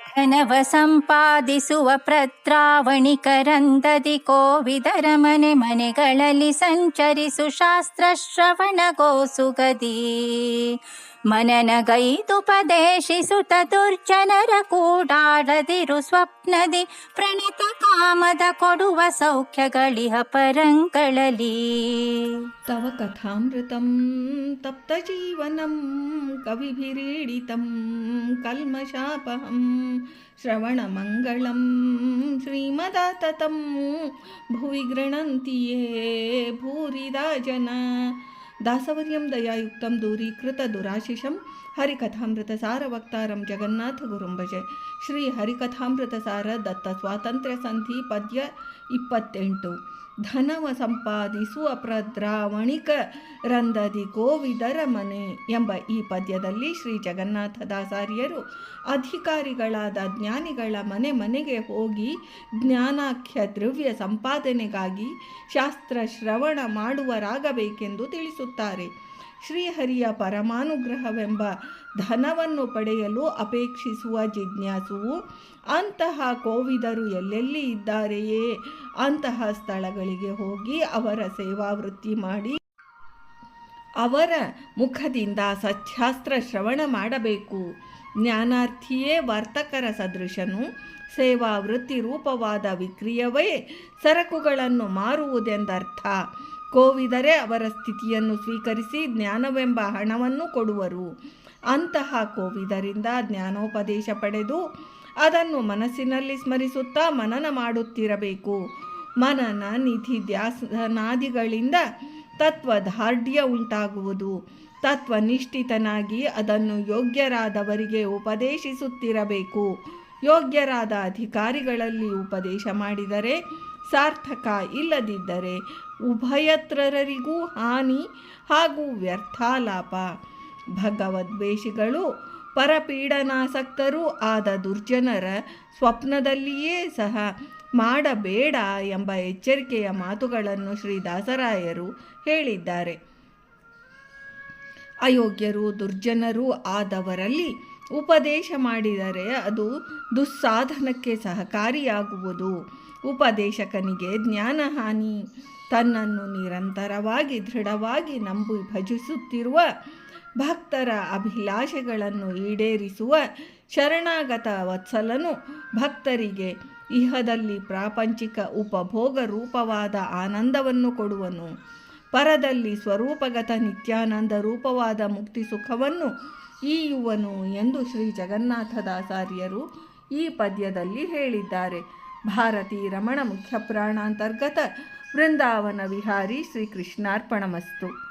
ಧನವ ಸಂಪಾದಿಸುವ ಪ್ರತ್ರಾವಣಿಕರಂದದಿ ಕೋವಿದರ ಮನೆ ಮನೆಗಳಲ್ಲಿ ಸಂಚರಿಸು ಶಾಸ್ತ್ರ ಶ್ರವಣಗೋಸುಗದಿ ಮನನಗೈದುಪದೇಶಿಸುತ್ತ ದುರ್ಜನರ ಕೂಡಾಡದಿರು ಸ್ವಪ್ನದಿ ಪ್ರಣತ ಕಾಮದ ಕೊಡುವ ಸೌಖ್ಯಗಳಿಹ ಪರಂಗಳಲ್ಲಿ तव कथामृतं तप्तजीवनं कविभिरीडितं कल्मषापहं श्रवणमङ्गलं श्रीमदाततं भुवि गृह्णन्ति ये भूरिदा जना दासवर्यं दयायुक्तं दूरीकृतदुराशिषं हरिकथामृतसारवक्तारं जगन्नाथगुरुं भजे ಶ್ರೀ ಹರಿಕಥಾಮೃತಸಾರ ದತ್ತ ಸ್ವಾತಂತ್ರ್ಯ ಸಂಧಿ ಪದ್ಯ ಇಪ್ಪತ್ತೆಂಟು ಧನವ ಸಂಪಾದಿಸುವ ಪ್ರದ್ರಾವಣಿಕ ರಂದದಿ ಕೋವಿದರ ಮನೆ ಎಂಬ ಈ ಪದ್ಯದಲ್ಲಿ ಶ್ರೀ ಜಗನ್ನಾಥದಾಸಾರ್ಯರು ಅಧಿಕಾರಿಗಳಾದ ಜ್ಞಾನಿಗಳ ಮನೆ ಮನೆಗೆ ಹೋಗಿ ಜ್ಞಾನಾಖ್ಯ ದ್ರವ್ಯ ಸಂಪಾದನೆಗಾಗಿ ಶಾಸ್ತ್ರ ಶ್ರವಣ ಮಾಡುವರಾಗಬೇಕೆಂದು ತಿಳಿಸುತ್ತಾರೆ. ಶ್ರೀಹರಿಯ ಪರಮಾನುಗ್ರಹವೆಂಬ ಧನವನ್ನು ಪಡೆಯಲು ಅಪೇಕ್ಷಿಸುವ ಜಿಜ್ಞಾಸುವು, ಅಂತಹ ಕೋವಿದರು ಎಲ್ಲೆಲ್ಲಿ ಇದ್ದಾರೆಯೇ? ಅಂತಹ ಸ್ಥಳಗಳಿಗೆ ಹೋಗಿ ಅವರ ಸೇವಾವೃತ್ತಿ ಮಾಡಿ ಅವರ ಮುಖದಿಂದ ಸತ್ಯಾಸ್ತ್ರ ಶ್ರವಣ ಮಾಡಬೇಕು. ಜ್ಞಾನಾರ್ಥಿಯೇ ವರ್ತಕರ ಸದೃಶನು. ಸೇವಾ ವೃತ್ತಿ ರೂಪವಾದ ವಿಕ್ರಿಯವೇ ಸರಕುಗಳನ್ನು ಮಾರುವುದೆಂದರ್ಥ. ಕೋವಿದರೆ ಅವರ ಸ್ಥಿತಿಯನ್ನು ಸ್ವೀಕರಿಸಿ ಜ್ಞಾನವೆಂಬ ಹಣವನ್ನು ಕೊಡುವರು. ಅಂತಹ ಕೋವಿದರಿಂದ ಜ್ಞಾನೋಪದೇಶ ಪಡೆದು ಅದನ್ನು ಮನಸ್ಸಿನಲ್ಲಿ ಸ್ಮರಿಸುತ್ತಾ ಮನನ ಮಾಡುತ್ತಿರಬೇಕು. ಮನನ ನಿಧಿ ಧ್ಯಾಸನಾದಿಗಳಿಂದ ತತ್ವದಾರ್ಢ್ಯ ಉಂಟಾಗುವುದು. ತತ್ವನಿಷ್ಠಿತನಾಗಿ ಅದನ್ನು ಯೋಗ್ಯರಾದವರಿಗೆ ಉಪದೇಶಿಸುತ್ತಿರಬೇಕು. ಯೋಗ್ಯರಾದ ಅಧಿಕಾರಿಗಳಲ್ಲಿ ಉಪದೇಶ ಮಾಡಿದರೆ ಸಾರ್ಥಕ ಇಲ್ಲದಿದ್ದರೆ ಉಭಯತ್ರರರಿಗೂ ಹಾನಿ ಹಾಗೂ ವ್ಯರ್ಥಾಲಾಪ. ಭಗವದ್ವೇಷಿಗಳು, ಪರಪೀಡನಾಸಕ್ತರೂ ಆದ ದುರ್ಜನರ ಸ್ವಪ್ನದಲ್ಲಿಯೇ ಸಹ ಮಾಡಬೇಡ ಎಂಬ ಎಚ್ಚರಿಕೆಯ ಮಾತುಗಳನ್ನು ಶ್ರೀ ದಾಸರಾಯರು ಹೇಳಿದ್ದಾರೆ. ಅಯೋಗ್ಯರು, ದುರ್ಜನರು ಆದವರಲ್ಲಿ ಉಪದೇಶ ಮಾಡಿದರೆ ಅದು ದುಸ್ಸಾಧನಕ್ಕೆ ಸಹಕಾರಿಯಾಗುವುದು. ಉಪದೇಶಕನಿಗೆ ಜ್ಞಾನಹಾನಿ, ತನ್ನನ್ನು ನಿರಂತರವಾಗಿ, ದೃಢವಾಗಿ ನಂಬಿ ಭಜಿಸುತ್ತಿರುವ ಭಕ್ತರ ಅಭಿಲಾಷೆಗಳನ್ನು ಈಡೇರಿಸುವ ಶರಣಾಗತ ವತ್ಸಲನು ಭಕ್ತರಿಗೆ ಇಹದಲ್ಲಿ ಪ್ರಾಪಂಚಿಕ ಉಪಭೋಗ ರೂಪವಾದ ಆನಂದವನ್ನು ಕೊಡುವನು. ಪರದಲ್ಲಿ ಸ್ವರೂಪಗತ ನಿತ್ಯಾನಂದ ರೂಪವಾದ ಮುಕ್ತಿ ಸುಖವನ್ನು ಈಯುವನು ಎಂದು ಶ್ರೀ ಜಗನ್ನಾಥದಾಸಾರ್ಯರು ಈ ಪದ್ಯದಲ್ಲಿ ಹೇಳಿದ್ದಾರೆ. ಭಾರತೀ ರಮಣ ಮುಖ್ಯ ಪ್ರಾಣಾಂತರ್ಗತ ವೃಂದಾವನ ವಿಹಾರಿ ಶ್ರೀ ಕೃಷ್ಣಾರ್ಪಣಮಸ್ತು